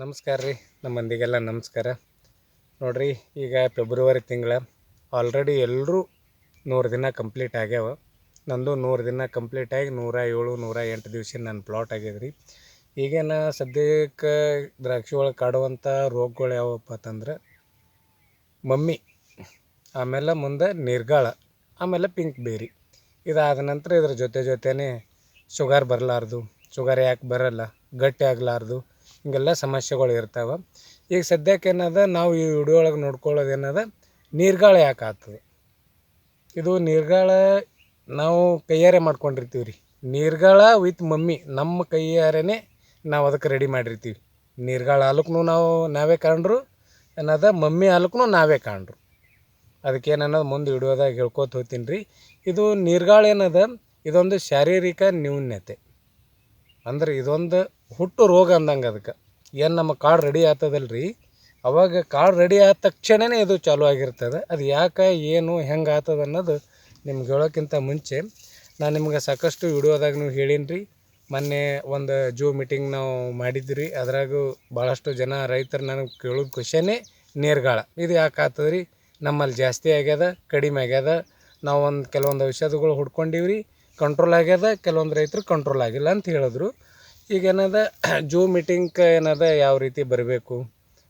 ನಮಸ್ಕಾರ ರೀ ನಮ್ಮ ಮಂದಿಗೆಲ್ಲ ನಮಸ್ಕಾರ. ನೋಡ್ರಿ, ಈಗ ಫೆಬ್ರವರಿ ತಿಂಗಳ ಆಲ್ರೆಡಿ ಎಲ್ಲರೂ ನೂರು ದಿನ ಕಂಪ್ಲೀಟ್ ಆಗ್ಯಾವ. ನಂದು ನೂರು ದಿನ ಕಂಪ್ಲೀಟ್ ಆಗಿ ನೂರ ಏಳು, ನೂರ ಎಂಟು ದಿವಸ ನನ್ನ ಪ್ಲಾಟ್ ಆಗ್ಯದ ರೀ. ಈಗೇನ ಸದ್ಯಕ್ಕೆ ದ್ರಾಕ್ಷಿ ಒಳಗೆ ಕಾಡುವಂಥ ರೋಗಗಳು ಯಾವಪ್ಪ ಅಂತಂದ್ರೆ, ಮಮ್ಮಿ, ಆಮೇಲೆ ಮುಂದೆ ನಿರ್ಗಾಳ, ಆಮೇಲೆ ಪಿಂಕ್ ಬೇರಿ ಇದಾದ ನಂತರ ಇದ್ರ ಜೊತೆ ಜೊತೆನೇ ಶುಗರ್ ಬರಲಾರ್ದು ಶುಗರ್ ಯಾಕೆ ಬರಲ್ಲ, ಗಟ್ಟಿ ಆಗಲಾರ್ದು ಹಿಂಗೆಲ್ಲ ಸಮಸ್ಯೆಗಳು ಇರ್ತಾವೆ. ಈಗ ಸದ್ಯಕ್ಕೆ ಏನದ, ನಾವು ಈ ವಿಡಿಯೋ ಒಳಗೆ ನೋಡ್ಕೊಳ್ಳೋದು ಏನದ, ನೀರ್ಗಾಳ ಯಾಕೆ ಆಗ್ತದೆ? ಇದು ನೀರ್ಗಾಳ ನಾವು ಕೈಯಾರೆ ಮಾಡ್ಕೊಂಡಿರ್ತೀವಿ ರೀ ನೀರ್ಗಾಳ ವಿತ್ ಮಮ್ಮಿ, ನಮ್ಮ ಕೈಯಾರೆನೇ ನಾವು ಅದಕ್ಕೆ ರೆಡಿ ಮಾಡಿರ್ತೀವಿ. ನೀರ್ಗಾಳ ಹಾಲಕ್ಕೂ ನಾವು, ನಾವೇ ಕಾಣ್ರು. ಏನದ, ಮಮ್ಮಿ ಹಾಲಕ್ಕೂ ನಾವೇ ಕಾಣ್ರು. ಅದಕ್ಕೆ ಏನನ್ನೋದು ಮುಂದೆ ವಿಡಿಯೋದಾಗ ಹೇಳ್ಕೊತ ಹೋಗ್ತೀನಿ ರೀ. ಇದು ನೀರ್ಗಾಳ ಏನದ, ಇದೊಂದು ಶಾರೀರಿಕ ನ್ಯೂನ್ಯತೆ. ಅಂದ್ರೆ ಇದೊಂದು ಹುಟ್ಟು ರೋಗ ಅಂದಂಗೆ ಅದಕ್ಕೆ. ಏನು ನಮ್ಮ ಕಾಳು ರೆಡಿ ಆಗ್ತದಲ್ಲ ಅವಾಗ ಕಾಳು ರೆಡಿ ಆದ ತಕ್ಷಣವೇ ಇದು ಚಾಲು ಆಗಿರ್ತದೆ. ಅದು ಯಾಕೆ, ಏನು, ಹೆಂಗೆ ಆಗ್ತದೆ ಅನ್ನೋದು ನಿಮ್ಗೆ ಹೇಳೋಕ್ಕಿಂತ ಮುಂಚೆ ನಾನು ನಿಮ್ಗೆ ಸಾಕಷ್ಟು ವಿಡಿಯೋದಾಗ ನೀವು ಹೇಳೀನಿ ರೀ ಮೊನ್ನೆ ಒಂದು ಜೂ ಮೀಟಿಂಗ್ ನಾವು ಮಾಡಿದ್ವಿ ಅದರಾಗೂ ಭಾಳಷ್ಟು ಜನ ರೈತರು ನನಗೆ ಕೇಳೋದು ಖುಷಿಯೇ ನೀರ್ಗಾಳ. ಇದು ಯಾಕೆ ಆಗ್ತದೆ ರೀ ನಮ್ಮಲ್ಲಿ ಜಾಸ್ತಿ ಆಗ್ಯದ, ಕಡಿಮೆ ಆಗ್ಯದ. ನಾವು ಒಂದು ಕೆಲವೊಂದು ಔಷಧಗಳು ಹುಡ್ಕೊಂಡೀವಿ ರೀ ಕಂಟ್ರೋಲ್ ಆಗ್ಯದ, ಕೆಲವೊಂದು ರೈತರು ಕಂಟ್ರೋಲ್ ಆಗಿಲ್ಲ ಅಂತ ಹೇಳಿದ್ರು. ಈಗ ಏನದ ಜೂ ಮೀಟಿಂಗ್ಗೆ ಏನದ, ಯಾವ ರೀತಿ ಬರಬೇಕು,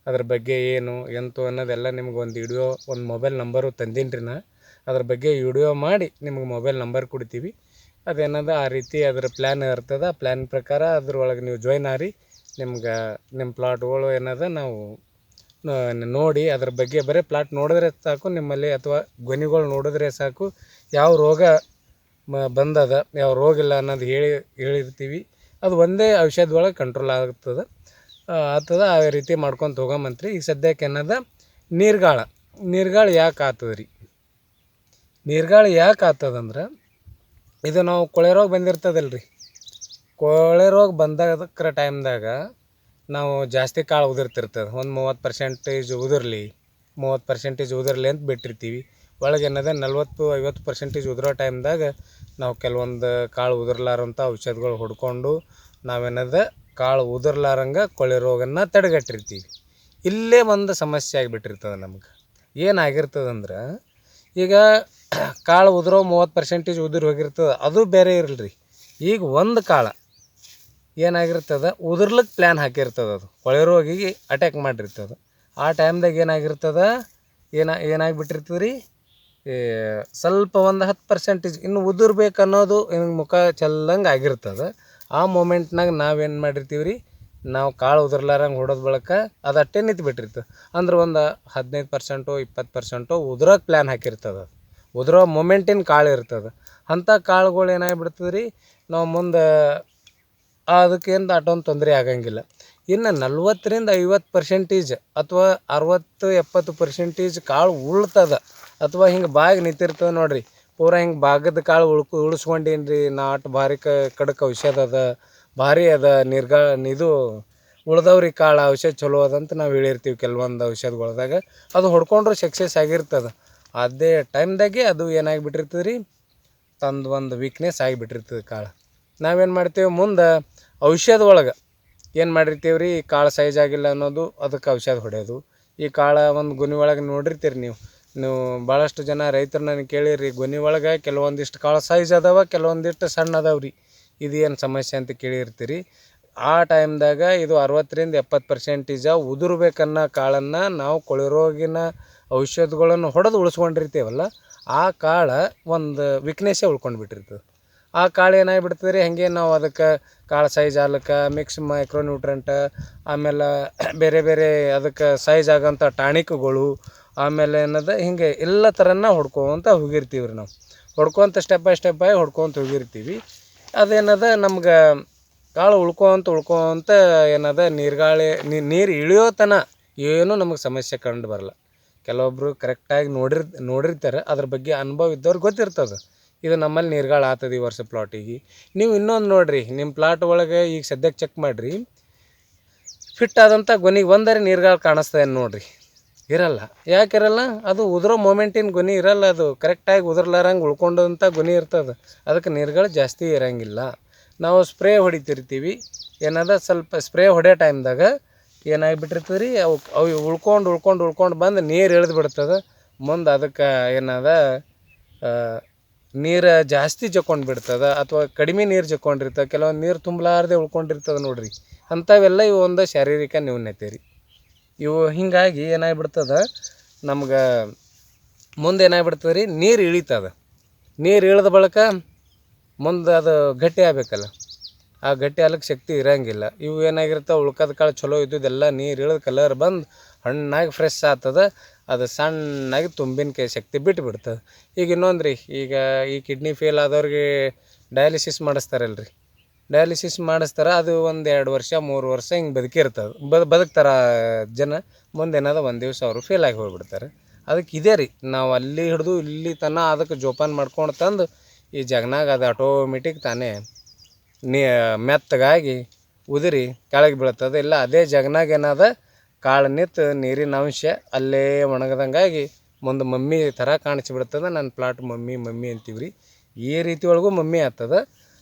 ಅದ್ರ ಬಗ್ಗೆ ಏನು, ಎಂತು ಅನ್ನೋದೆಲ್ಲ ನಿಮ್ಗೆ ಒಂದು ವಿಡಿಯೋ ಒಂದು ಮೊಬೈಲ್ ನಂಬರು ತಂದೀನಿ ನಾ. ಅದ್ರ ಬಗ್ಗೆ ವಿಡಿಯೋ ಮಾಡಿ ನಿಮ್ಗೆ ಮೊಬೈಲ್ ನಂಬರ್ ಕೊಡ್ತೀವಿ. ಅದೇನದ, ಆ ರೀತಿ ಅದ್ರ ಪ್ಲ್ಯಾನ್ ಇರ್ತದೆ, ಆ ಪ್ಲ್ಯಾನ್ ಪ್ರಕಾರ ಅದ್ರೊಳಗೆ ನೀವು ಜಾಯ್ನ್ ಆರಿ, ನಿಮ್ಗೆ ನಿಮ್ಮ ಪ್ಲಾಟ್ಗಳು ಏನದ, ನಾವು ನೋಡಿ ಅದ್ರ ಬಗ್ಗೆ ಬರೀ ಪ್ಲಾಟ್ ನೋಡಿದ್ರೆ ಸಾಕು, ನಿಮ್ಮಲ್ಲಿ ಅಥವಾ ಗೊನಿಗಳು ನೋಡಿದ್ರೆ ಸಾಕು, ಯಾವ ರೋಗ ಮ, ಬಂದದ. ಯಾವ ರೋಗ ಇಲ್ಲ ಅನ್ನೋದು ಹೇಳಿ, ಹೇಳಿರ್ತೀವಿ. ಅದು ಒಂದೇ ಔಷಧ ಒಳಗೆ ಕಂಟ್ರೋಲ್ ಆಗ್ತದೆ. ಆಗ್ತದೆ ಆಗ್ತದ, ಆ ರೀತಿ ಮಾಡ್ಕೊಂತ ಹೋಗಮಂತ್ರಿ. ಈಗ ಸದ್ಯಕ್ಕೆ ಏನದ? ನೀರ್ಗಾಳ. ನೀರ್ಗಾಳ ಯಾಕೆ ಆಗ್ತದೆ ರೀ ನೀರ್ಗಾಳ ಯಾಕೆ ಆಗ್ತದಂದ್ರೆ ಇದು ನಾವು ಕೊಳೆ ರೋಗ ಬಂದಿರ್ತದಲ್ಲ ರೀ ಕೊಳೆ ರೋಗ ಬಂದಕ್ರ ಟೈಮ್ದಾಗ ನಾವು ಜಾಸ್ತಿ ಕಾಳು ಉದುರ್ತಿರ್ತದೆ. ಒಂದು ಮೂವತ್ತು ಪರ್ಸೆಂಟೇಜ್ ಉದುರ್ಲಿ. ಮೂವತ್ತು ಪರ್ಸೆಂಟೇಜ್ ಉದುರ್ಲಿ ಅಂತ ಬಿಟ್ಟಿರ್ತೀವಿ. ಒಳಗೆ ಏನದ, ನಲ್ವತ್ತು, ಐವತ್ತು ಪರ್ಸೆಂಟೇಜ್ ಉದುರೋ ಟೈಮ್ದಾಗ ನಾವು ಕೆಲವೊಂದು ಕಾಳು ಉದುರ್ಲಾರಂಥ ಔಷಧಗಳು ಹೊಡ್ಕೊಂಡು ನಾವೇನದ, ಕಾಳು ಉದುರ್ಲಾರಂಗೆ ಕೊಳೆ ರೋಗನ ತಡೆಗಟ್ಟಿರ್ತೀವಿ. ಇಲ್ಲೇ ಒಂದು ಸಮಸ್ಯೆ ಆಗಿಬಿಟ್ಟಿರ್ತದೆ ನಮ್ಗೆ. ಏನಾಗಿರ್ತದಂದ್ರೆ, ಈಗ ಕಾಳು ಉದುರೋ ಮೂವತ್ತು ಪರ್ಸೆಂಟೇಜ್ ಉದುರಿ ಹೋಗಿರ್ತದೆ, ಅದು ಬೇರೆ ಇರಲ್ರಿ. ಈಗ ಒಂದು ಕಾಳು ಏನಾಗಿರ್ತದೆ ಉದುರ್ಲಿಕ್ಕೆ ಪ್ಲ್ಯಾನ್ ಹಾಕಿರ್ತದೆ ಅದು. ಕೊಳೆ ರೋಗಿಗೆ ಅಟ್ಯಾಕ್ ಮಾಡಿರ್ತದೆ. ಆ ಟೈಮ್ದಾಗ ಏನಾಗಿರ್ತದೆ, ಏನ ಏನಾಗಿಬಿಟ್ಟಿರ್ತದೆ ರೀ ಏ, ಸ್ವಲ್ಪ ಒಂದು ಹತ್ತು ಪರ್ಸೆಂಟೇಜ್ ಇನ್ನು ಉದುರ್ಬೇಕು ಅನ್ನೋದು ಹಿಂಗೆ ಮುಖ ಚೆಲ್ಲಂಗೆ ಆಗಿರ್ತದೆ. ಆ ಮೂಮೆಂಟ್ನಾಗ ನಾವೇನು ಮಾಡಿರ್ತೀವಿ ರೀ ನಾವು ಕಾಳು ಉದುರ್ಲಾರಂಗೆ ಹೊಡೋದು ಬಳಕ ಅದು ಅಟ್ಟೆ ನಿಂತು ಬಿಟ್ಟಿರ್ತದೆ ಅಂದ್ರೆ ಒಂದು ಹದಿನೈದು ಪರ್ಸೆಂಟು ಇಪ್ಪತ್ತು ಪರ್ಸೆಂಟು ಉದುರೋಕೆ ಪ್ಲ್ಯಾನ್ ಹಾಕಿರ್ತದೆ ಉದುರೋ ಮೂಮೆಂಟಿನ ಕಾಳು ಇರ್ತದೆ. ಅಂಥ ಕಾಳುಗಳು ಏನಾಗ್ಬಿಡ್ತದೆ ರೀ ನಾವು ಮುಂದೆ ಅದಕ್ಕೇನು ಅಟೊಂದು ತೊಂದರೆ ಆಗಂಗಿಲ್ಲ. ಇನ್ನು ನಲ್ವತ್ತರಿಂದ ಐವತ್ತು ಪರ್ಸೆಂಟೇಜ್ ಅಥವಾ ಅರವತ್ತು ಎಪ್ಪತ್ತು ಪರ್ಸೆಂಟೇಜ್ ಕಾಳು ಉಳ್ತದ. ಅಥವಾ ಹಿಂಗೆ ಬಾಯಿಗೆ ನಿಂತಿರ್ತವೆ ನೋಡ್ರಿ. ಪೂರ ಹಿಂಗೆ ಭಾಗದ ಕಾಳು ಉಳ್ಕು ಉಳಿಸ್ಕೊಂಡೀನಿ ರೀ ನಾಟ್ ಭಾರಿ ಕ, ಕಡಕ್ ಔಷಧ ಅದ, ಭಾರಿ ಅದ, ನಿರ್ಗಾ, ಇದು ಉಳ್ದವ್ರಿ ಕಾಳು ಔಷಧ ಚಲೋ ಅದಂತ ನಾವು ಹೇಳಿರ್ತೀವಿ ಕೆಲವೊಂದು ಔಷಧಗಳ್ದಾಗ. ಅದು ಹೊಡ್ಕೊಂಡ್ರೆ ಸಕ್ಸಸ್ ಆಗಿರ್ತದೆ. ಅದೇ ಟೈಮ್ದಾಗೆ ಅದು ಏನಾಗಿಬಿಟ್ಟಿರ್ತದೆ ರೀ ತಂದು ಒಂದು ವೀಕ್ನೆಸ್ ಆಗಿಬಿಟ್ಟಿರ್ತದೆ ಕಾಳು. ನಾವೇನು ಮಾಡ್ತೀವಿ ಮುಂದೆ ಔಷಧ ಒಳಗೆ ಏನು ಮಾಡಿರ್ತೀವಿ ರೀ ಕಾಳು ಸೈಜ್ ಆಗಿಲ್ಲ ಅನ್ನೋದು ಅದಕ್ಕೆ ಔಷಧ ಹೊಡೆಯೋದು. ಈ ಕಾಳು ಒಂದು ಗುನಿ ಒಳಗೆ ನೋಡಿರ್ತೀರಿ ನೀವು. ನೀವು ಭಾಳಷ್ಟು ಜನ ರೈತರು ನನಗೆ ಕೇಳಿರಿ, ಗೊನೆ ಒಳಗೆ ಕೆಲವೊಂದಿಷ್ಟು ಕಾಳು ಸೈಜ್ ಅದಾವ, ಕೆಲವೊಂದಿಷ್ಟು ಸಣ್ಣ ಅದಾವೆ ರೀ ಏನು ಸಮಸ್ಯೆ ಅಂತ ಕೇಳಿರ್ತೀರಿ. ಆ ಟೈಮ್ದಾಗ ಇದು ಅರವತ್ತರಿಂದ ಎಪ್ಪತ್ತು ಪರ್ಸೆಂಟೇಜ ಉದುರ್ಬೇಕನ್ನೋ ಕಾಳನ್ನು ನಾವು ಕೊಳೆರೋಗಿನ ಔಷಧಗಳನ್ನು ಹೊಡೆದು ಉಳಿಸ್ಕೊಂಡಿರ್ತೀವಲ್ಲ, ಆ ಕಾಳು ಒಂದು ವೀಕ್ನೆಸ್ಸೇ ಉಳ್ಕೊಂಡು ಬಿಟ್ಟಿರ್ತದೆ ಆ ಕಾಳು ಏನಾಗಿಬಿಡ್ತದೆ ರೀ ಹಾಗೆ ನಾವು ಅದಕ್ಕೆ ಕಾಳು ಸೈಜ್ ಆಗಲಿಕ್ಕೆ ಮಿಕ್ಸ್ ಮೈಕ್ರೋನ್ಯೂಟ್ರೆಂಟ ಆಮೇಲೆ ಬೇರೆ ಬೇರೆ ಅದಕ್ಕೆ ಸೈಜ್ ಆಗೋಂಥ ಟಾಣಿಕ್ಗಳು ಆಮೇಲೆ ಏನದ, ಹಿಂಗೆ ಎಲ್ಲ ಥರನ ಹೊಡ್ಕೊತ ಹೋಗಿರ್ತೀವಿ ರೀ ನಾವು. ಹೊಡ್ಕೊತ ಸ್ಟೆಪ್ ಬೈ ಸ್ಟೆಪ್ ಬೈ ಹೊಡ್ಕೊತ ಹೋಗಿರ್ತೀವಿ. ಅದೇನದ, ನಮ್ಗೆ ಕಾಳು ಉಳ್ಕೊತ ಉಳ್ಕೊಂತ ಏನದ, ನೀರ್ಗಾಳಿ ನೀರು ಇಳಿಯೋ ತನ ಏನೂ ನಮಗೆ ಸಮಸ್ಯೆ ಕಂಡು ಬರಲ್ಲ. ಕೆಲವೊಬ್ಬರು ಕರೆಕ್ಟಾಗಿ ನೋಡಿರ್, ನೋಡಿರ್ತಾರೆ, ಅದ್ರ ಬಗ್ಗೆ ಅನುಭವ ಇದ್ದವ್ರಿಗೆ ಗೊತ್ತಿರ್ತದೆ. ಇದು ನಮ್ಮಲ್ಲಿ ನೀರ್ಗಾಳ ಆತದ ಈ ವರ್ಷ ಪ್ಲಾಟಿಗೆ ನೀವು ಇನ್ನೊಂದು ನೋಡಿರಿ ನಿಮ್ಮ ಪ್ಲಾಟ್ ಒಳಗೆ ಈಗ ಸದ್ಯಕ್ಕೆ ಚೆಕ್ ಮಾಡಿರಿ. ಫಿಟ್ ಆದಂಥ ಗೊನಿಗೆ ಒಂದರೆ ನೀರ್ಗಾಳು ಕಾಣಿಸ್ತದೆ ನೋಡಿರಿ. ಇರಲ್ಲ. ಯಾಕೆ ಇರಲ್ಲ? ಅದು ಉದುರೋ ಮೊಮೆಂಟಿನ ಗುನಿ ಇರಲ್ಲ ಅದು. ಕರೆಕ್ಟಾಗಿ ಉದುರ್ಲಾರಂಗೆ ಉಳ್ಕೊಂಡಂಥ ಗುನಿ ಇರ್ತದೆ. ಅದಕ್ಕೆ ನೀರುಗಳು ಜಾಸ್ತಿ ಇರಂಗಿಲ್ಲ. ನಾವು ಸ್ಪ್ರೇ ಹೊಡಿತಿರ್ತೀವಿ. ಏನದ ಸ್ವಲ್ಪ ಸ್ಪ್ರೇ ಹೊಡೆಯೋ ಟೈಮ್ದಾಗ ಏನಾಗಿಬಿಟ್ಟಿರ್ತದೆ ರೀ ಅವು ಅವು ಉಳ್ಕೊಂಡು ಉಳ್ಕೊಂಡು ಉಳ್ಕೊಂಡು ಬಂದು ನೀರು ಇಳಿದು ಬಿಡ್ತದೆ. ಮುಂದೆ ಅದಕ್ಕೆ ಏನದ ನೀರು ಜಾಸ್ತಿ ಜಕ್ಕೊಂಡು ಬಿಡ್ತದೆ. ಅಥವಾ ಕಡಿಮೆ ನೀರು ಜಕ್ಕೊಂಡಿರ್ತದೆ. ಕೆಲವೊಂದು ನೀರು ತುಂಬಲಾರ್ದೆ ಉಳ್ಕೊಂಡಿರ್ತದೆ ನೋಡಿರಿ. ಅಂಥವೆಲ್ಲ ಇವು ಒಂದು ಶಾರೀರಿಕ ನ್ಯೂನ್ಯತೆ ರೀ. ಇವು ಹೀಗಾಗಿ ಏನಾಗ್ಬಿಡ್ತದೆ? ನಮ್ಗೆ ಮುಂದೆ ಏನಾಗ್ಬಿಡ್ತದೆ ರೀ? ನೀರು ಇಳಿತದ. ನೀರು ಇಳಿದ ಬಳಿಕ ಮುಂದೆ ಅದು ಗಟ್ಟಿ ಆಗ್ಬೇಕಲ್ಲ. ಆ ಗಟ್ಟಿ ಆಗ್ಲಿಕ್ಕೆ ಶಕ್ತಿ ಇರೋಂಗಿಲ್ಲ. ಇವು ಏನಾಗಿರ್ತಾವೆ? ಉಳ್ಕದ ಕಾಳು ಚಲೋ ಇದ್ದುದೆಲ್ಲ ನೀರು ಇಳಿದ ಕಲರ್ ಬಂದು ಹಣ್ಣಾಗಿ ಫ್ರೆಶ್ ಆಗ್ತದ. ಅದು ಸಣ್ಣಾಗಿ ತುಂಬಿನಕಾಯಿ ಶಕ್ತಿ ಬಿಟ್ಟು ಬಿಡ್ತದೆ ಈಗ ಇನ್ನೊಂದು ರೀ ಈಗ ಈ ಕಿಡ್ನಿ ಫೇಲ್ ಆದವ್ರಿಗೆ ಡಯಾಲಿಸಿಸ್ ಮಾಡಿಸ್ತಾರಲ್ರಿ. ಡಯಾಲಿಸಿಸ್ ಮಾಡಿಸ್ತಾರೆ, ಅದು ಒಂದು ಎರಡು ವರ್ಷ, ಮೂರು ವರ್ಷ ಹಿಂಗೆ ಬದುಕಿರ್ತದೆ. ಬದು, ಬದುಕ್ತಾರೆ ಜನ, ಮುಂದೆ ಏನಾದ ಒಂದು ದಿವಸ ಅವರು ಫೇಲ್ ಆಗಿ ಹೋಗ್ಬಿಡ್ತಾರೆ. ಅದಕ್ಕೆ ಇದೇ ರೀ, ನಾವು ಅಲ್ಲಿ ಹಿಡಿದು ಇಲ್ಲಿ ತನಕ ಅದಕ್ಕೆ ಜೋಪಾನ ಮಾಡ್ಕೊಂಡು ತಂದು, ಈ ಜಗನಾಗ ಅದು ಆಟೋಮೆಟಿಕ್ ತಾನೇ ನೀ, ಮೆತ್ತಗಾಗಿ ಉದುರಿ ಕೆಳಗೆ ಬೀಳ್ತದೆ. ಇಲ್ಲ, ಅದೇ ಜಗನಾಗ ಏನದ ಕಾಳು ನಿಂತು ನೀರಿನ ಅಂಶ ಅಲ್ಲೇ ಒಣಗದಂಗಾಗಿ ಮುಂದೆ ಮಮ್ಮಿ ಥರ ಕಾಣಿಸ್ಬಿಡ್ತದೆ ನನ್ನ ಪ್ಲಾಟ್ ಮಮ್ಮಿ ಮಮ್ಮಿ ರೀ ಈ ರೀತಿ ಒಳಗೂ ಮಮ್ಮಿ ಆಗ್ತದ.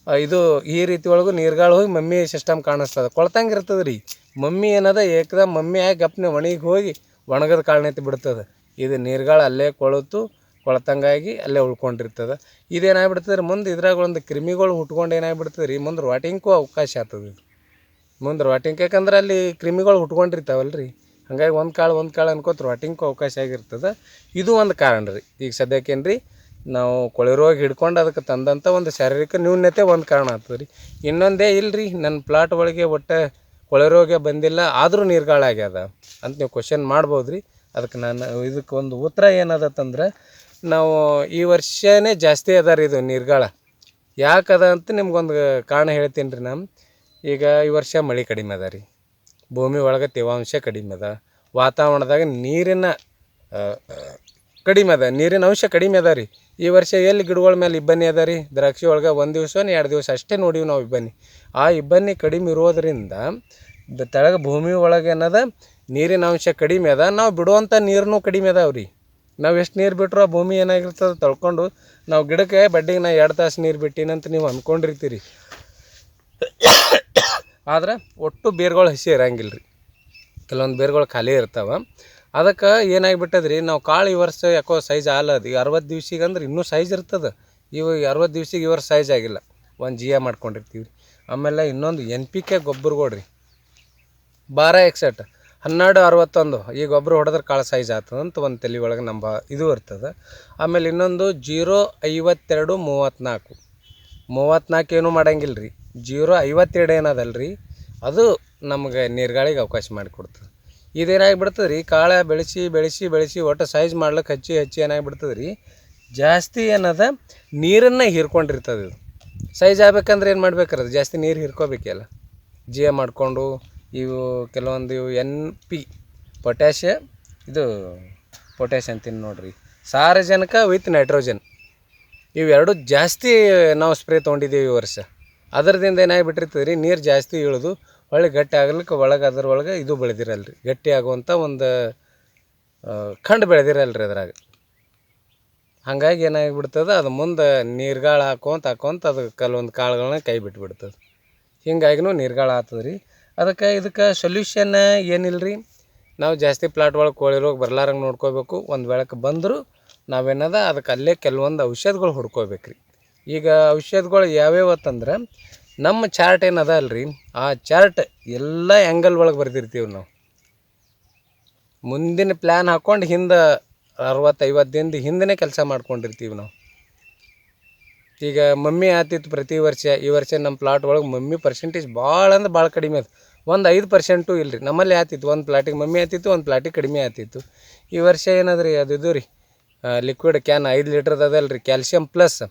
ಇದು ಈ ರೀತಿ ಒಳಗೂ ನೀರ್ಗಾಳು ಹೋಗಿ ಮಮ್ಮಿ ಸಿಸ್ಟಮ್ ಕಾಣಿಸ್ತದೆ. ಕೊಳ್ತಂಗೆ ಇರ್ತದೆ ರೀ ಮಮ್ಮಿ ಏನದ, ಏಕದ ಮಮ್ಮಿ ಆಗಿ ಗಪ್ನೆ ಒಣಗಿ ಹೋಗಿ ಒಣಗದ ಕಾಳನೆತ್ತಿ ನಿಂತು ಬಿಡ್ತದೆ. ಇದು ನೀರ್ಗಾಳು ಅಲ್ಲೇ ಕೊಳತು, ಕೊಳ್ತಂಗಾಗಿ ಅಲ್ಲೇ ಉಳ್ಕೊಂಡಿರ್ತದೆ. ಇದೇನಾಗ್ಬಿಡ್ತದೆ ರೀ ಮುಂದೆ ಇದ್ರಾಗ ಒಂದು ಕ್ರಿಮಿಗಳು ಹುಟ್ಕೊಂಡು ಏನಾಗ್ಬಿಡ್ತದೆ ರೀ ಮುಂದೆ ವಾಟಿಂಗ್ಗೂ ಅವಕಾಶ ಆಗ್ತದೆ ಇದು. ಮುಂದೆ ರಾಟಿಂಗ್ ಯಾಕಂದ್ರೆ ಅಲ್ಲಿ ಕ್ರಿಮಿಗಳು ಹುಟ್ಕೊಂಡಿರ್ತಾವಲ್ಲ ರೀ ಹಂಗಾಗಿ ಒಂದು ಕಾಳು ಒಂದು ಕಾಳು ಅನ್ಕೋತ ರಾಟಿಂಗ್ಗೂ ಅವಕಾಶ ಆಗಿರ್ತದೆ. ಇದು ಒಂದು ಕಾರಣ ರೀ ಈಗ ಸದ್ಯಕ್ಕೇನು ರೀ ನಾವು ಕೊಳೆರೋಗ ಹಿಡ್ಕೊಂಡು ಅದಕ್ಕೆ ತಂದಂಥ ಒಂದು ಶಾರೀರಿಕ ನ್ಯೂನ್ಯತೆ ಒಂದು ಕಾರಣ ಆಗ್ತದೆ ರೀ. ಇನ್ನೊಂದೇ ಇಲ್ಲ ರೀ ನನ್ನ ಪ್ಲಾಟ್ ಒಳಗೆ ಒಟ್ಟು ಕೊಳೆ ರೋಗ ಬಂದಿಲ್ಲ, ಆದರೂ ನೀರ್ಗಾಳಾಗ್ಯದ ಅಂತ ನೀವು ಕ್ವಶನ್ ಮಾಡ್ಬೋದು ರೀ. ಅದಕ್ಕೆ ನಾನು ಇದಕ್ಕೆ ಒಂದು ಉತ್ತರ ಏನದತ್ತಂದ್ರೆ, ನಾವು ಈ ವರ್ಷನೇ ಜಾಸ್ತಿ ಅದ ರೀ ಇದು ನೀರ್ಗಾಳ. ಯಾಕದ ಅಂತ ನಿಮ್ಗೊಂದು ಕಾರಣ ಹೇಳ್ತೀನಿ ರೀ ನಾನು. ಈಗ ಈ ವರ್ಷ ಮಳೆ ಕಡಿಮೆ ಅದ ರೀ. ಭೂಮಿ ಒಳಗೆ ತೇವಾಂಶ ಕಡಿಮೆ ಅದ. ವಾತಾವರಣದಾಗ ನೀರಿನ ಕಡಿಮೆ ಅದ, ನೀರಿನ ಅಂಶ ಕಡಿಮೆ ಅದ ರೀ. ಈ ವರ್ಷ ಎಲ್ಲಿ ಗಿಡಗಳ ಮೇಲೆ ಇಬ್ಬನಿ ಅದ ರೀ? ದ್ರಾಕ್ಷಿ ಒಳಗೆ ಒಂದು ದಿವಸ ಎರಡು ದಿವಸ ಅಷ್ಟೇ ನೋಡಿವಿ ನಾವು ಇಬ್ಬನಿ. ಆ ಇಬ್ಬನಿ ಕಡಿಮೆ ಇರೋದರಿಂದ ತೆಳಗೆ ಭೂಮಿ ಒಳಗೆ ಏನದ? ನೀರಿನ ಅಂಶ ಕಡಿಮೆ ಅದ, ನಾವು ಬಿಡುವಂಥ ನೀರನ್ನೂ ಕಡಿಮೆ ಅದಾವೆ ರೀ. ನಾವು ಎಷ್ಟು ನೀರು ಬಿಟ್ರು ಆ ಭೂಮಿ ಏನಾಗಿರ್ತದೆ ತಳ್ಕೊಂಡು ನಾವು ಗಿಡಕ್ಕೆ ಬಡ್ಡಿಗೆ ನಾ ಎರಡು ತಾಸು ನೀರು ಬಿಟ್ಟಿನಂತ ನೀವು ಅಂದ್ಕೊಂಡಿರ್ತೀರಿ ಆದ್ರೆ ಒಟ್ಟು ಬೇರ್ಗಳು ಹಸಿ ಇರಂಗಿಲ್ಲ ರೀ ಕೆಲವೊಂದು ಬೇರ್ಗಳು ಖಾಲಿ ಇರ್ತಾವೆ. ಅದಕ್ಕೆ ಏನಾಗಿಬಿಟ್ಟದ್ರಿ, ನಾವು ಕಾಳು ಈ ವರ್ಷ ಯಾಕೋ ಸೈಜ್ ಆಲದ ಈಗ ಅರವತ್ತು ದಿವ್ಸಿಗೆ ಅಂದ್ರೆ ಇನ್ನೂ ಸೈಜ್ ಇರ್ತದೆ. ಇವು ಅರವತ್ತು ದಿವ್ಸಿಗೆ ಈ ವರ್ಷ ಸೈಜ್ ಆಗಿಲ್ಲ. ಒಂದು ಜಿ ಎ ಮಾಡ್ಕೊಂಡಿರ್ತೀವಿ ರೀ ಆಮೇಲೆ ಇನ್ನೊಂದು ಎನ್ ಪಿ ಕೆ ಗೊಬ್ಬರಗಳು ರೀ ಬಾರ ಎಕ್ಸೆಟ್. ಹನ್ನೆರಡು ಅರವತ್ತೊಂದು. ಈ ಗೊಬ್ಬರ ಹೊಡೆದ್ರೆ ಕಾಳು ಸೈಜ್ ಆಗ್ತದೆ ಅಂತ ಒಂದು ತಲೆ ಒಳಗೆ ನಮ್ಮ ಇದು ಇರ್ತದೆ. ಆಮೇಲೆ ಇನ್ನೊಂದು ಜೀರೋ ಐವತ್ತೆರಡು ಮೂವತ್ತ್ನಾಲ್ಕು. ಮೂವತ್ತ್ನಾಲ್ಕು ಏನೂ ಮಾಡಂಗಿಲ್ಲ ರೀ ಜೀರೋ ಐವತ್ತೆರಡು ಏನದಲ್ಲ ರೀ ಅದು ನಮಗೆ ನೀರ್ಗಾಳಿಗೆ ಅವಕಾಶ ಮಾಡಿಕೊಡ್ತದೆ ಇದೇನಾಗಿಬಿಡ್ತದೆ ರೀ ಕಾಳ ಬೆಳೆಸಿ ಬೆಳೆಸಿ ಬೆಳೆಸಿ ಒಟ್ಟು ಸೈಜ್ ಮಾಡ್ಲಿಕ್ಕೆ ಹಚ್ಚಿ ಹಚ್ಚಿ ಏನಾಗಿಬಿಡ್ತದೆ ರೀ ಜಾಸ್ತಿ ಏನದ? ನೀರನ್ನು ಹೀರ್ಕೊಂಡಿರ್ತದೆ ಇದು. ಸೈಜ್ ಆಗ್ಬೇಕಂದ್ರೆ ಏನು ಮಾಡ್ಬೇಕ್ರದು ಜಾಸ್ತಿ ನೀರು ಹೀರ್ಕೋಬೇಕಲ್ಲ ಜಿ ಎ ಮಾಡಿಕೊಂಡು ಇವು ಕೆಲವೊಂದು ಇವು ಎನ್ ಪಿ ಪೊಟ್ಯಾಷ ಇದು ಪೊಟ್ಯಾಷ್ ಅಂತೀನಿ ನೋಡಿರಿ. ಸಾರಜನಕ ವಿತ್ ನೈಟ್ರೋಜನ್ ಇವೆರಡು ಜಾಸ್ತಿ ನಾವು ಸ್ಪ್ರೇ ತೊಗೊಂಡಿದ್ದೀವಿ ಈ ವರ್ಷ. ಅದರದಿಂದ ಏನಾಗಿಬಿಟ್ಟಿರ್ತದೆ ರೀ ನೀರು ಜಾಸ್ತಿ ಇಳಿದು. ಹೊಳ್ಳಿ ಗಟ್ಟಿ ಆಗ್ಲಿಕ್ಕೆ ಒಳಗೆ ಅದ್ರೊಳಗೆ ಇದು ಬೆಳೆದಿರಲ್ರಿ. ಗಟ್ಟಿ ಆಗುವಂಥ ಒಂದು ಖಂಡ್ ಬೆಳೆದಿರಲ್ರಿ ಅದ್ರಾಗ. ಹಾಗಾಗಿ ಏನಾಗಿಬಿಡ್ತದೆ, ಅದು ಮುಂದೆ ನೀರ್ಗಾಳ ಹಾಕೋಂತ ಹಾಕೋಂತ ಅದು ಕೆಲವೊಂದು ಕಾಳುಗಳನ್ನ ಕೈ ಬಿಟ್ಬಿಡ್ತದೆ. ಹಿಂಗಾಗಿನೂ ನೀರ್ಗಾಳ ಆಗ್ತದೆ ರೀ ಅದಕ್ಕೆ ಇದಕ್ಕೆ ಸೊಲ್ಯೂಷನ್ ಏನಿಲ್ಲ ರೀ ನಾವು ಜಾಸ್ತಿ ಪ್ಲಾಟ್ ಒಳಗೆ ಕೋಳಿ ರೋಗ ಬರ್ಲಾರಂಗೆ ನೋಡ್ಕೋಬೇಕು. ಒಂದು ಬೆಳಕು ಬಂದರೂ ನಾವೇನದ, ಅದಕ್ಕೆ ಅಲ್ಲೇ ಕೆಲವೊಂದು ಔಷಧಗಳು ಹುಡ್ಕೋಬೇಕು ರೀ ಈಗ ಔಷಧಗಳು ಯಾವ್ಯಾವ ಅಂತಂದ್ರೆ ನಮ್ಮ ಚಾರ್ಟ್ ಏನದ ಅಲ್ರಿ? ಆ ಚಾರ್ಟ್ ಎಲ್ಲ ಆ್ಯಂಗಲ್ ಒಳಗೆ ಬರ್ದಿರ್ತೀವಿ ನಾವು. ಮುಂದಿನ ಪ್ಲ್ಯಾನ್ ಹಾಕ್ಕೊಂಡು ಹಿಂದೆ ಅರವತ್ತು ಐವತ್ತು ದಿನದ ಹಿಂದೆ ಕೆಲಸ ಮಾಡ್ಕೊಂಡಿರ್ತೀವಿ ನಾವು. ಈಗ ಮಮ್ಮಿ ಆತಿತ್ತು ಪ್ರತಿ ವರ್ಷ, ಈ ವರ್ಷ ನಮ್ಮ ಪ್ಲಾಟ್ ಒಳಗೆ ಮಮ್ಮಿ ಪರ್ಸೆಂಟೇಜ್ ಭಾಳ ಅಂದ್ರೆ ಭಾಳ ಕಡಿಮೆ ಅದು. ಒಂದು ಐದು ಪರ್ಸೆಂಟು ಇಲ್ಲ ರೀ ನಮ್ಮಲ್ಲಿ ಆತಿತ್ತು, ಒಂದು ಪ್ಲಾಟಿಗೆ ಮಮ್ಮಿ ಆತಿತ್ತು, ಒಂದು ಪ್ಲಾಟಿಗೆ ಕಡಿಮೆ ಆತಿತ್ತು. ಈ ವರ್ಷ ಏನದ ರೀ ಅದು ಇದು ರೀ ಲಿಕ್ವಿಡ್ ಕ್ಯಾನ್ ಐದು ಲೀಟ್ರದ್ದು ಅದಲ್ಲ ರೀ ಕ್ಯಾಲ್ಸಿಯಂ ಪ್ಲಸ್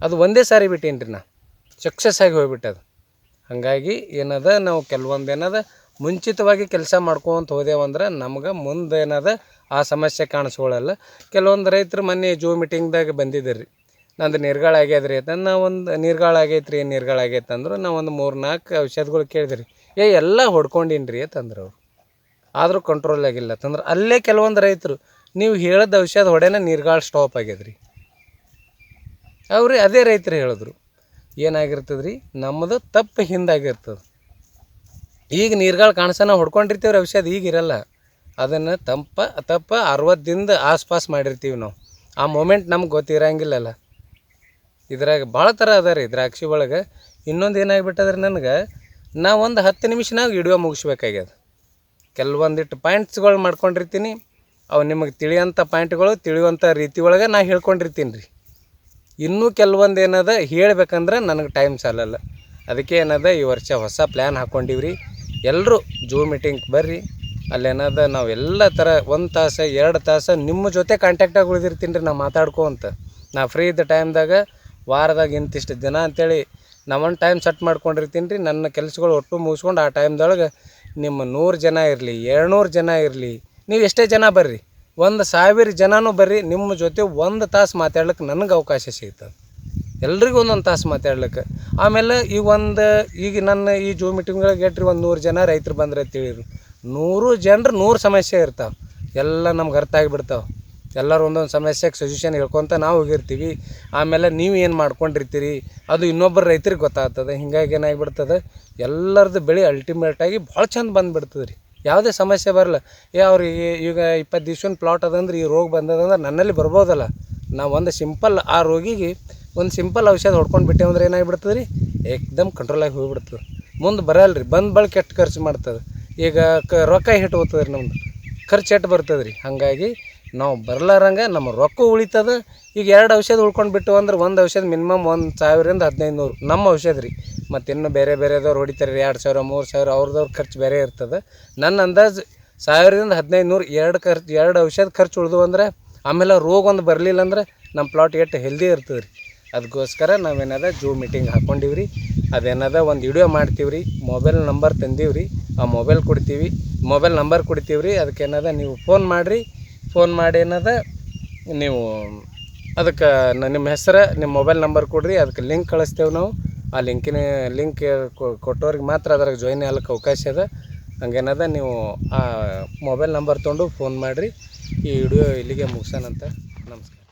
ಅದು ಒಂದೇ ಸಾರಿ ಬಿಟ್ಟೇನಿ ರೀ ನಾ. ಸಕ್ಸಸ್ ಆಗಿ ಹೋಗ್ಬಿಟ್ಟದು ಹಾಗಾಗಿ ಏನದ, ನಾವು ಕೆಲವೊಂದು ಏನದ ಮುಂಚಿತವಾಗಿ ಕೆಲಸ ಮಾಡ್ಕೊಂತ ಹೋದೆವಂದ್ರೆ ನಮ್ಗೆ ಮುಂದೆ ಏನದ ಆ ಸಮಸ್ಯೆ ಕಾಣಿಸ್ಕೊಳ್ಳಲ್ಲ ಕೆಲವೊಂದು ರೈತರು ಮೊನ್ನೆ ಜೂ ಮೀಟಿಂಗ್ದಾಗ ಬಂದಿದ್ದಾರೆ. ರೀ ನಂದು ನಿರ್ಗಾಳ ಆಗ್ಯದ ರೀ ನಾವು ಒಂದು, ನಿರ್ಗಾಳ ಆಗೈತೆ ರೀ ನಿರ್ಗಾಳ ಆಗೈತೆ ಅಂದ್ರೆ ನಾವು ಒಂದು ಮೂರು ನಾಲ್ಕು ಔಷಧಗಳು ಕೇಳಿದ್ರಿ. ಏ, ಎಲ್ಲ ಹೊಡ್ಕೊಂಡಿನ್ರಿ ರೀ ಅಂತಂದ್ರೆ ಅವ್ರು. ಆದರೂ ಕಂಟ್ರೋಲ್ ಆಗಿಲ್ಲ ಅಂತಂದ್ರೆ ಅಲ್ಲೇ ಕೆಲವೊಂದು ರೈತರು, ನೀವು ಹೇಳಿದ ಔಷಧ ಹೊಡೆನ ನಿರ್ಗಾಳ ಸ್ಟಾಪ್ ಆಗ್ಯದ್ರಿ. ಅವ್ರಿ ಅದೇ ರೈತರು ಹೇಳಿದ್ರು. ಏನಾಗಿರ್ತದೆ ರೀ ನಮ್ಮದು ತಪ್ಪು ಹಿಂದಾಗಿರ್ತದೆ. ಈಗ ನೀರ್ಗಳು ಕಾಣಿಸೋಣ ಹೊಡ್ಕೊಂಡಿರ್ತೀವಿ ಔಷಧ, ಈಗ ಇರಲ್ಲ. ಅದನ್ನು ತಂಪ, ತಪ್ಪ ಅರವತ್ತು ದಿನದ ಆಸ್ಪಾಸ್ ಮಾಡಿರ್ತೀವಿ ನಾವು. ಆ ಮೂಮೆಂಟ್ ನಮ್ಗೆ ಗೊತ್ತಿರಂಗಿಲ್ಲಲ್ಲ. ಇದ್ರಾಗ ಭಾಳ ಥರ ಅದ ರೀ ದ್ರಾಕ್ಷಿ ಒಳಗೆ. ಇನ್ನೊಂದು ಏನಾಗ್ಬಿಟ್ಟದ್ರಿ ನನಗೆ, ನಾ ಒಂದು ಹತ್ತು ನಿಮಿಷನಾಗ ವಿಡಿಯೋ ಮುಗಿಸ್ಬೇಕಾಗ್ಯದ. ಕೆಲವೊಂದಿಟ್ಟು ಪಾಯಿಂಟ್ಸ್ಗಳು ಮಾಡ್ಕೊಂಡಿರ್ತೀನಿ. ಅವು ನಿಮಗೆ ತಿಳಿಯೋಂಥ ಪಾಯಿಂಟ್ಗಳು ತಿಳಿಯುವಂಥ ರೀತಿ ಒಳಗೆ ನಾ ಹೇಳ್ಕೊಂಡಿರ್ತೀನಿ ರೀ ಇನ್ನೂ ಕೆಲವೊಂದು ಏನದ ಹೇಳಬೇಕಂದ್ರೆ ನನಗೆ ಟೈಮ್ ಸಾಲಲ್ಲ. ಅದಕ್ಕೆ ಏನದ ಈ ವರ್ಷ ಹೊಸ ಪ್ಲ್ಯಾನ್ ಹಾಕ್ಕೊಂಡಿವ್ರಿ ಎಲ್ಲರೂ ಜೂ ಮೀಟಿಂಗ್ ಬರ್ರಿ. ಅಲ್ಲೇನದ ನಾವು ಎಲ್ಲ ಥರ ಒಂದು ತಾಸು, ಎರಡು ತಾಸು ನಿಮ್ಮ ಜೊತೆ ಕಾಂಟ್ಯಾಕ್ಟಾಗಿ ಉಳಿದಿರ್ತೀನಿ ರೀ ನಾ ಮಾತಾಡ್ಕೊ ಅಂತ. ನಾ ಫ್ರೀ ಇದ್ದ ಟೈಮ್ದಾಗ ವಾರದಾಗ ಇಂತಿಷ್ಟು ದಿನ ಅಂತೇಳಿ ನಾವೊಂದು ಟೈಮ್ ಸೆಟ್ ಮಾಡ್ಕೊಂಡಿರ್ತೀನಿ ರೀ ನನ್ನ ಕೆಲಸಗಳು ಒಟ್ಟು ಮುಗಿಸ್ಕೊಂಡು ಆ ಟೈಮ್ದೊಳಗೆ ನಿಮ್ಮ ನೂರು ಜನ ಇರಲಿ ಎರಡುನೂರು ಜನ ಇರಲಿ, ನೀವು ಎಷ್ಟೇ ಜನ ಬರ್ರಿ. ಒಂದು ಸಾವಿರ ಜನನೂ ಬರ್ರಿ, ನಿಮ್ಮ ಜೊತೆ ಒಂದು ತಾಸು ಮಾತಾಡ್ಲಿಕ್ಕೆ ನನಗೆ ಅವಕಾಶ ಸಿಗ್ತದೆ. ಎಲ್ರಿಗೂ ಒಂದೊಂದು ತಾಸು ಮಾತಾಡ್ಲಿಕ್ಕೆ ಆಮೇಲೆ ಈ ಒಂದು, ಈಗ ನನ್ನ ಈ ಜೂ ಮೀಟಿಂಗ್ಗಳಿಗೆ ಎಟ್ರಿ ಒಂದು ನೂರು ಜನ ರೈತರು ಬಂದ್ರೆ ತಿಳಿರು ನೂರು ಜನರು ನೂರು ಸಮಸ್ಯೆ ಇರ್ತಾವೆ. ಎಲ್ಲ ನಮ್ಗೆ ಅರ್ಥ ಆಗಿಬಿಡ್ತಾವೆ. ಎಲ್ಲರೂ ಒಂದೊಂದು ಸಮಸ್ಯೆಗೆ ಸೊಲ್ಯೂಷನ್ ಹೇಳ್ಕೊತ ನಾವು ಹೋಗಿರ್ತೀವಿ. ಆಮೇಲೆ ನೀವು ಏನು ಮಾಡ್ಕೊಂಡಿರ್ತೀರಿ? ಅದು ಇನ್ನೊಬ್ಬರು ರೈತರಿಗೆ ಗೊತ್ತಾಗ್ತದೆ. ಹಿಂಗಾಗಿ ಏನಾಗಿಬಿಡ್ತದೆ? ಎಲ್ಲರದ್ದು ಬೆಳೆ ಅಲ್ಟಿಮೇಟಾಗಿ ಭಾಳ ಚಂದ ಬಂದುಬಿಡ್ತದೆ ರೀ ಯಾವುದೇ ಸಮಸ್ಯೆ ಬರಲ್ಲ. ಏ ಅವ್ರಿಗೆ ಈಗ ಇಪ್ಪತ್ತು ದಿವ್ಸನ ಪ್ಲಾಟ್ ಅದಂದ್ರೆ ಈ ರೋಗ ಬಂದದಂದ್ರೆ ನನ್ನಲ್ಲಿ ಬರ್ಬೋದಲ್ಲ. ನಾವು ಒಂದು ಸಿಂಪಲ್ ಆ ರೋಗಿಗೆ ಒಂದು ಸಿಂಪಲ್ ಔಷಧ ಹೊಡ್ಕೊಂಡು ಬಿಟ್ಟೆ ಅಂದ್ರೆ ಏನಾಗಿಬಿಡ್ತದೆ ರೀ ಏಕ್ದಮ್ ಕಂಟ್ರೋಲಾಗಿ ಹೋಗಿಬಿಡ್ತದೆ ಮುಂದೆ ಬರಲ್ಲ ರೀ ಬಂದ ಬಳಿ ಕೆಟ್ಟ ಖರ್ಚು ಮಾಡ್ತದೆ? ಈಗ ಕ ರೊಕ್ಕ ಹಿಟ್ಟು ಹೋಗ್ತದೆ ರೀ ನಮ್ದು? ಖರ್ಚು ಎಷ್ಟು ಬರ್ತದೆ ರೀ ಹಾಗಾಗಿ ನಾವು ಬರ್ಲಾರಂಗೆ ನಮ್ಮ ರೊಕ್ಕ ಉಳಿತದ. ಈಗ ಎರಡು ಔಷಧ ಉಳ್ಕೊಂಡು ಬಿಟ್ಟು ಅಂದ್ರೆ ಒಂದು ಔಷಧ ಮಿನಿಮಮ್ ಒಂದು ಸಾವಿರದಿಂದ ಹದಿನೈದು ನೂರು ನಮ್ಮ ಔಷಧ ರೀ. ಮತ್ತು ಇನ್ನೂ ಬೇರೆ ಬೇರೆದವ್ರು ಹೊಡಿತಾರೆ. ರೀ ಎರಡು ಸಾವಿರ, ಮೂರು ಸಾವಿರ, ಅವ್ರದವ್ರ ಖರ್ಚು ಬೇರೆ ಇರ್ತದೆ. ನನ್ನ ಅಂದಾಜು ಸಾವಿರದಿಂದ ಹದಿನೈದು ನೂರು ಎರಡು ಖರ್ಚು, ಎರಡು ಔಷಧ ಖರ್ಚು ಉಳಿದು ಅಂದ್ರೆ ಆಮೇಲೆ ರೋಗ ಒಂದು ಬರಲಿಲ್ಲ ಅಂದ್ರೆ ನಮ್ಮ ಪ್ಲಾಟ್ ಎಷ್ಟು ಹೆಲ್ದಿ ಇರ್ತದೆ ರೀ ಅದಕ್ಕೋಸ್ಕರ ನಾವೇನದ ಜೂ ಮೀಟಿಂಗ್ ಹಾಕ್ಕೊಂಡಿವಿ ರೀ ಅದೇನದ ಒಂದು ವಿಡಿಯೋ ಮಾಡ್ತೀವಿ ರೀ ಮೊಬೈಲ್ ನಂಬರ್ ತಂದೀವಿ ರೀ ಆ ಮೊಬೈಲ್ ಕೊಡ್ತೀವಿ. ಮೊಬೈಲ್ ನಂಬರ್ ಕೊಡ್ತೀವಿ ರೀ ಅದಕ್ಕೆ ಏನದ ನೀವು ಫೋನ್ ಮಾಡಿರಿ. ಫೋನ್ ಮಾಡಿ ಏನದ ನೀವು ಅದಕ್ಕೆ ನಿಮ್ಮ ಹೆಸರು, ನಿಮ್ಮ ಮೊಬೈಲ್ ನಂಬರ್ ಕೊಡ್ರಿ, ಅದಕ್ಕೆ ಲಿಂಕ್ ಕಳಿಸ್ತೇವೆ ನಾವು. ಆ ಲಿಂಕಿನ, ಲಿಂಕ್ ಕೊಟ್ಟೋರಿಗೆ ಮಾತ್ರ ಅದ್ರಾಗ ಜಾಯ್ನ್ ಆಗ್ಲಿಕ್ಕೆ ಅವಕಾಶ ಅದ ಹಂಗೇನದ ನೀವು ಆ ಮೊಬೈಲ್ ನಂಬರ್ ತೊಗೊಂಡು ಫೋನ್ ಮಾಡಿರಿ. ಈ ವಿಡಿಯೋ ಇಲ್ಲಿಗೆ ಮುಗಿಸೋಣಂತ. ನಮಸ್ಕಾರ.